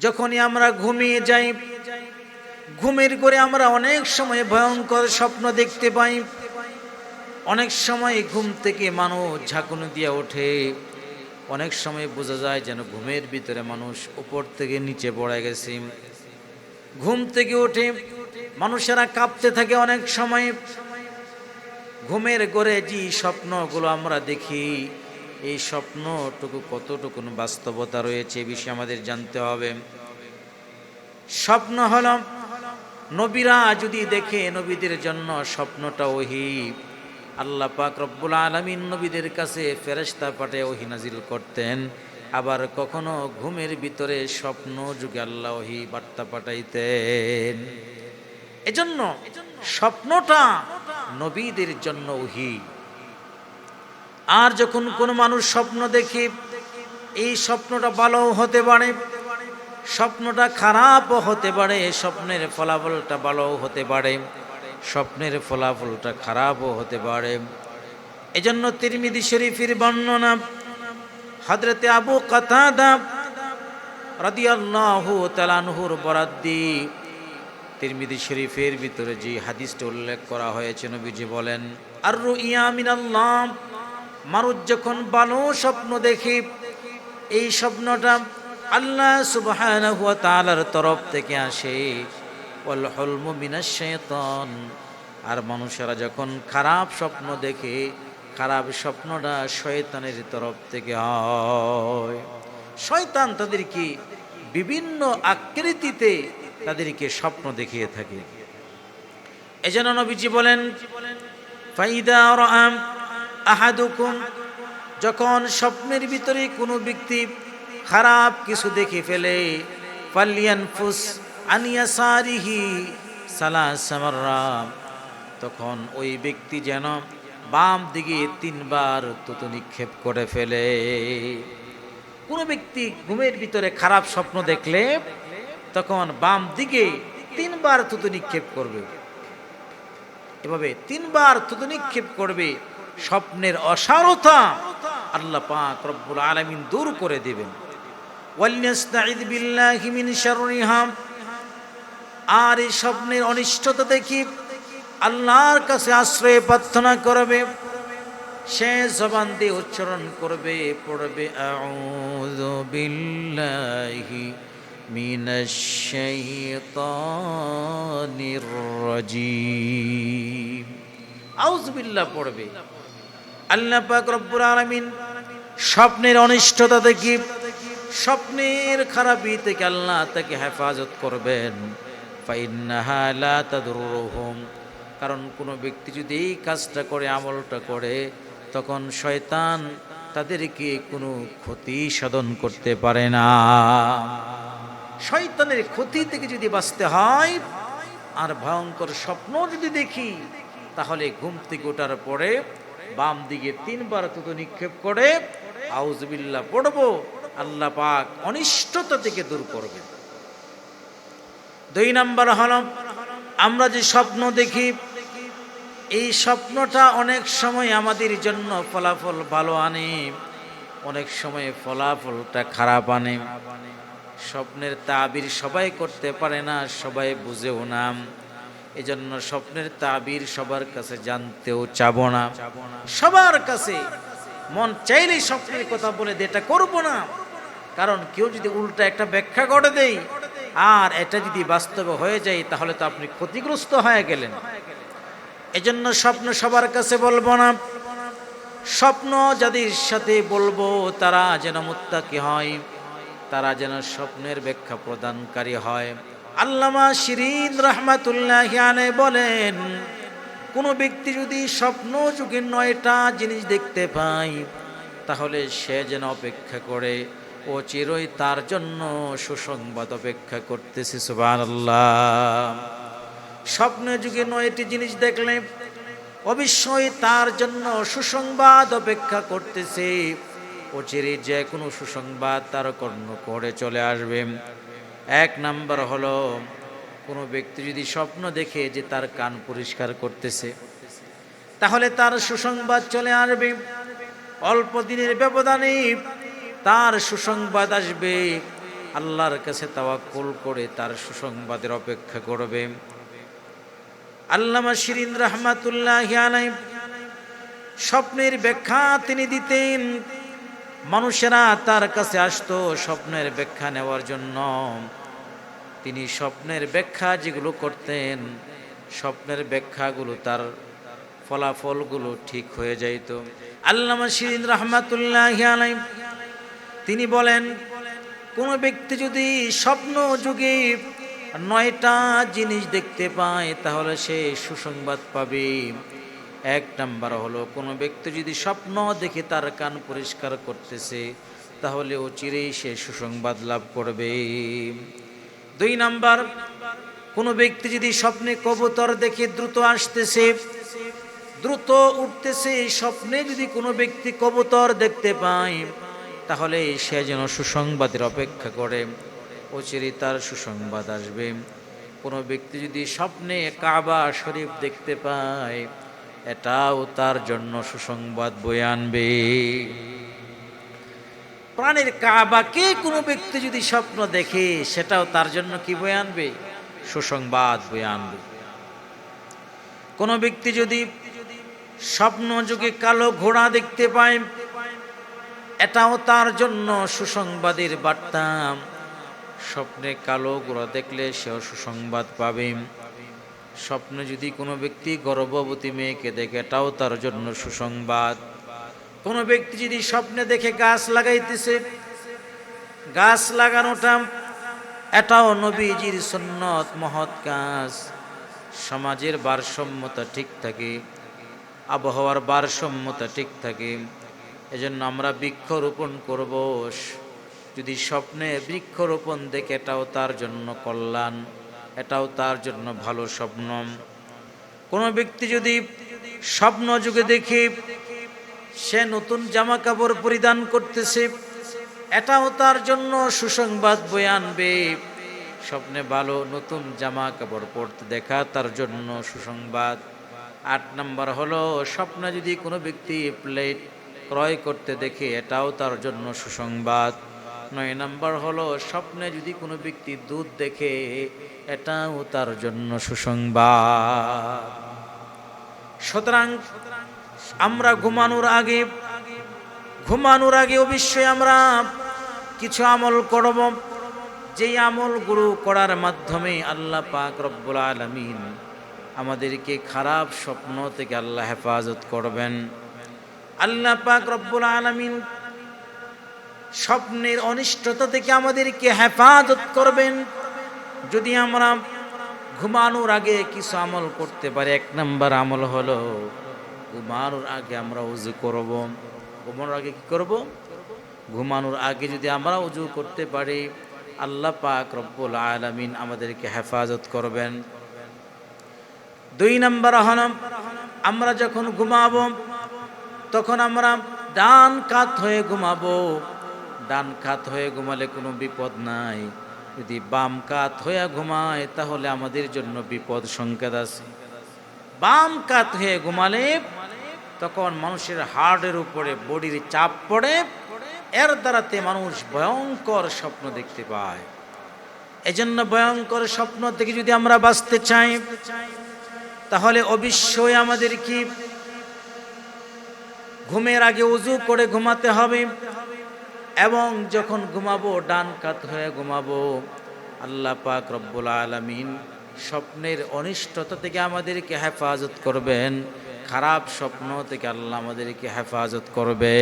যখনই আমরা ঘুমিয়ে যাই, ঘুমের করে আমরা অনেক সময় ভয়ঙ্কর স্বপ্ন দেখতে পাই। অনেক সময় ঘুম থেকে মানুষ ঝাঁকুনি দিয়ে ওঠে। অনেক সময় বোঝা যায় যেন ঘুমের ভিতরে মানুষ উপর থেকে নিচে পড়ে গেছে। ঘুম থেকে ওঠে মানুষেরা কাঁপতে থাকে অনেক সময়। ঘুমের ঘরে যে স্বপ্নগুলো আমরা দেখি এই স্বপ্নটুকু কতটুকু বাস্তবতা রয়েছে এ বিষয়ে আমাদের জানতে হবে। স্বপ্ন হল, নবীরা যদি দেখে নবীদের জন্য স্বপ্নটা ওহি, আল্লাহ পাক রব্বুল আলমিন নবীদের কাছে ফেরেস্তা পাঠে ওহি নাজিল করতেন। আবার কখনো ঘুমের ভিতরে স্বপ্ন যুগে আল্লাহ ওহি বার্তা পাঠাইতেন। এজন্য স্বপ্নটা নবীদের জন্য ওহি। আর যখন কোনো মানুষ স্বপ্ন দেখে, এই স্বপ্নটা ভালো হতে পারে, স্বপ্নটা খারাপও হতে পারে, স্বপ্নের ফলাফলটা ভালো হতে পারে, স্বপ্নের ফলাফলটা খারাপও হতে পারে। এজন্য তিরমিদি শরীফের বর্ণনা হজরতে আবু কাতাদা রাদিয়াল্লাহু বরাদ্দি তিরমিদি শরীফের ভিতরে যে হাদিসটা উল্লেখ করা হয়েছে, নবীজি বলেন, আর রুইয়া মিনাল্লাহ মানুষ যখন ভালো স্বপ্ন দেখে, এই স্বপ্নটা আল্লাহ সুবহানাহু ওয়া তাআলার তরফ থেকে আসে। মিনাশ আর মানুষেরা যখন খারাপ স্বপ্ন দেখে, খারাপ স্বপ্নটা শয়তানের তরফ থেকে হয়। শয়তান তাদেরকে বিভিন্ন আকৃতিতে তাদেরকে স্বপ্ন দেখিয়ে থাকে। এজন্য নবীজি বলেন, ফাইদা আহাদুকুম, যখন স্বপ্নের ভিতরে কোনো ব্যক্তি খারাপ কিছু দেখে ফেলে ফালিয়ান ফুস আনিয়া সারিহি সালাসামারাম তখন ওই ব্যক্তি যেন বাম দিকে তিনবার তুতু নিক্ষেপ করে ফেলে। কোনো ব্যক্তি ঘুমের ভিতরে খারাপ স্বপ্ন দেখলে, তখন বাম দিকে তিনবার থুতু নিক্ষেপ করবে। এভাবে তিনবার থুতু নিক্ষেপ করবে স্বপ্নের অসারতা আল্লাহ পাক রব্বুল আলামিন দূর করে দিবেন। ওয়ালিয়াস্তাঈদ বিল্লাহি মিন শাররিহা। আর এই স্বপ্নের অনিষ্টতা দেখি আল্লাহর কাছে আশ্রয় প্রার্থনা করবে, সে জবান দিয়ে উচ্চারণ করবে, পড়বে, আউযু বিল্লাহি মিনাশ শাইতানির রাজীম। আউযু বিল্লাহ পড়বে। আল্লাহ পাক রব্বুল আলামিন স্বপ্নের অনিষ্টতা দেখি, স্বপ্নের খারাপি থেকে আল্লাহ তাকে হেফাজত করবেন। কারণ কোনো ব্যক্তি যদি এই কাজটা করে, আমলটা করে, তখন শয়তান তাদেরকে কোনো ক্ষতি সাধন করতে পারে না। শয়তানের ক্ষতি থেকে যদি বাঁচতে হয়, আর ভয়ঙ্কর স্বপ্ন যদি দেখি তাহলে ঘুম থেকে ওঠার পরে বাম দিকে তিনবার তত নিক্ষেপ করে আউজবিল্লা পড়ব। আল্লাহ পাক অনিষ্টতা থেকে দূর করবে দুই নাম্বার হল, আমরা যে স্বপ্ন দেখি, এই স্বপ্নটা অনেক সময় আমাদের জন্য ফলাফল ভালো আনে, অনেক সময় ফলাফলটা খারাপ আনে। স্বপ্নের তাবির সবাই করতে পারে না, সবাই বুঝেও না। এজন্য স্বপ্নের তাবির সবার কাছে জানতেও চাব না। সবার কাছে মন চাইলেই স্বপ্নের কথা বলে দে এটা করব না। কারণ কেউ যদি উল্টা একটা ব্যাখ্যা করে দেই আর এটা যদি বাস্তবে হয়ে যায়, তাহলে তো আপনি ক্ষতিগ্রস্ত হয়ে গেলেন। এজন্য স্বপ্ন সবার কাছে বলব না। স্বপ্ন যাদের সাথে বলব, তারা যেন মুত্তাকি হয়, তারা যেন স্বপ্নের ব্যাখ্যা প্রদানকারী হয়। আল্লামা শিরিন রহমাতুল্লাহ আনে বলেন, কোনো ব্যক্তি যদি স্বপ্ন যুগের নয়টা জিনিস দেখতে পায়, তাহলে সে যেন অপেক্ষা করে ও চিরই তার জন্য সুসংবাদ অপেক্ষা করতেছে সুবান স্বপ্ন যুগে নয়টি জিনিস দেখলে অবশ্যই তার জন্য সুসংবাদ অপেক্ষা করতেছে, ও চিরে যে কোনো সুসংবাদ তার কর্ণ করে চলে আসবে। এক নাম্বার হলো, কোনো ব্যক্তি যদি স্বপ্ন দেখে যে তার কান পরিষ্কার করতেছে, তাহলে তার সুসংবাদ চলে আসবে। অল্প দিনের ব্যবধানে তার সুসংবাদ আসবে। আল্লাহর কাছে তাওয়াক্কুল করে তার সুসংবাদের অপেক্ষা করবে। আল্লামা শিরিন রহমাতুল্লাহ স্বপ্নের ব্যাখ্যা তিনি দিতেন, মানুষেরা তার কাছে আসতো স্বপ্নের ব্যাখ্যা নেওয়ার জন্য। তিনি স্বপ্নের ব্যাখ্যা যেগুলো করতেন, স্বপ্নের ব্যাখ্যাগুলো তার ফলাফলগুলো ঠিক হয়ে যাইত। আল্লামা শিরিন রহমাতুল্লাহ আলাই তিনি বলেন, কোনো ব্যক্তি যদি স্বপ্ন যুগে নয়টা জিনিস দেখতে পায়, তাহলে সে সুসংবাদ পাবে। এক নাম্বার হলো, কোনো ব্যক্তি যদি স্বপ্ন দেখে তার কান পরিষ্কার করতেছে, তাহলে ও চিরেই সে সুসংবাদ লাভ করবে। দুই নাম্বার, কোনো ব্যক্তি যদি স্বপ্নে কবুতর দেখে দ্রুত আসতেছে, দ্রুত উঠতেছে স্বপ্নে যদি কোনো ব্যক্তি কবুতর দেখতে পায়, তাহলে সে যেন সুসংবাদের অপেক্ষা করে। অচিরে তার সুসংবাদ আসবে। কোনো ব্যক্তি যদি স্বপ্নে কাবা শরীফ দেখতে পায়, এটাও তার জন্য সুসংবাদ বয়ে আনবে। প্রাণের কাবাকে কোনো ব্যক্তি যদি স্বপ্ন দেখে, সেটাও তার জন্য কি বয়ে আনবে? সুসংবাদ বয়ে আনবে। কোনো ব্যক্তি যদি স্বপ্ন যুগে কালো ঘোড়া দেখতে পায়, এটাও তার জন্য সুসংবাদের বার্তা। স্বপ্নে কালো ঘোড়া দেখলে সেও সুসংবাদ পাবে। স্বপ্নে যদি কোনো ব্যক্তি গর্ভবতী মেয়েকে দেখে, এটাও তার জন্য সুসংবাদ। কোনো ব্যক্তি যদি স্বপ্নে দেখে গাছ লাগাইতেছে, গাছ লাগানোটা এটাও নবীজির সন্ন্যত মহৎ কাজ। সমাজের ভারসাম্যতা ঠিক থাকে, আবহাওয়ার ভারসাম্যতা ঠিক থাকে, এজন্য আমরা বৃক্ষরোপণ করব। যদি স্বপ্নে বৃক্ষরোপণ দেখে, এটাও তার জন্য কল্যাণ, এটাও তার জন্য ভালো স্বপ্ন। কোনো ব্যক্তি যদি স্বপ্ন যুগে দেখে সে নতুন জামা কাপড় পরিধান করতেছে। এটাও তার জন্য সুসংবাদ বয়ে আনবে। স্বপ্নে ভালো নতুন জামা কাপড় পরতে দেখা তার জন্য সুসংবাদ। আট নম্বর হলো, স্বপ্নে যদি কোনো ব্যক্তি প্লেট ক্রয় করতে দেখে, এটাও তার জন্য সুসংবাদ। নয় নম্বর হলো, স্বপ্নে যদি কোনো ব্যক্তি দুধ দেখে, এটাও তার জন্য সুসংবাদ। সুতরাং আমরা ঘুমানোর আগে ঘুমানোর আগে অবশ্যই আমরা কিছু আমল করব। যেই আমলগুলো করার মাধ্যমে আল্লাহ পাক রব্বুল আলমিন আমাদেরকে খারাপ স্বপ্ন থেকে আল্লাহ হেফাজত করবেন। আল্লাহ পাক রব্বুল আলমিন স্বপ্নের অনিষ্টতা থেকে আমাদেরকে হেফাজত করবেন। যদি আমরা ঘুমানোর আগে কিছু আমল করতে পারি, এক নম্বর আমল হলো ঘুমানোর আগে আমরা উজু করব। ঘুমানোর আগে কি করব? ঘুমানোর আগে যদি আমরা উজু করতে পারি, আল্লাহ পাক রব্বুল আলমিন আমাদেরকে হেফাজত করবেন। দুই নম্বর হল, আমরা যখন ঘুমাবো, তখন আমরা ডান কাত হয়ে ঘুমাবো। ডান কাত হয়ে ঘুমালে কোনো বিপদ নাই। যদি বাম কাত হয়ে ঘুমায়, তাহলে আমাদের জন্য বিপদ সংকেত আছে। বাম কাত হয়ে ঘুমালে তখন মানুষের হার্টের উপরে বডির চাপ পড়ে। এর দ্বারাতে মানুষ ভয়ঙ্কর স্বপ্ন দেখতে পায়। এজন্য ভয়ঙ্কর স্বপ্ন থেকে যদি আমরা বাঁচতে চাই, তাহলে অবশ্যই আমাদের কি ঘুমের আগে উজু করে ঘুমাতে হবে এবং যখন ঘুমাবো, ডান কাত হয়ে ঘুমাবো। আল্লাহ পাক রব্বুল আলমিন স্বপ্নের অনিষ্টতা থেকে আমাদেরকে হেফাজত করবেন। খারাপ স্বপ্ন থেকে আল্লাহ আমাদেরকে হেফাজত করবে।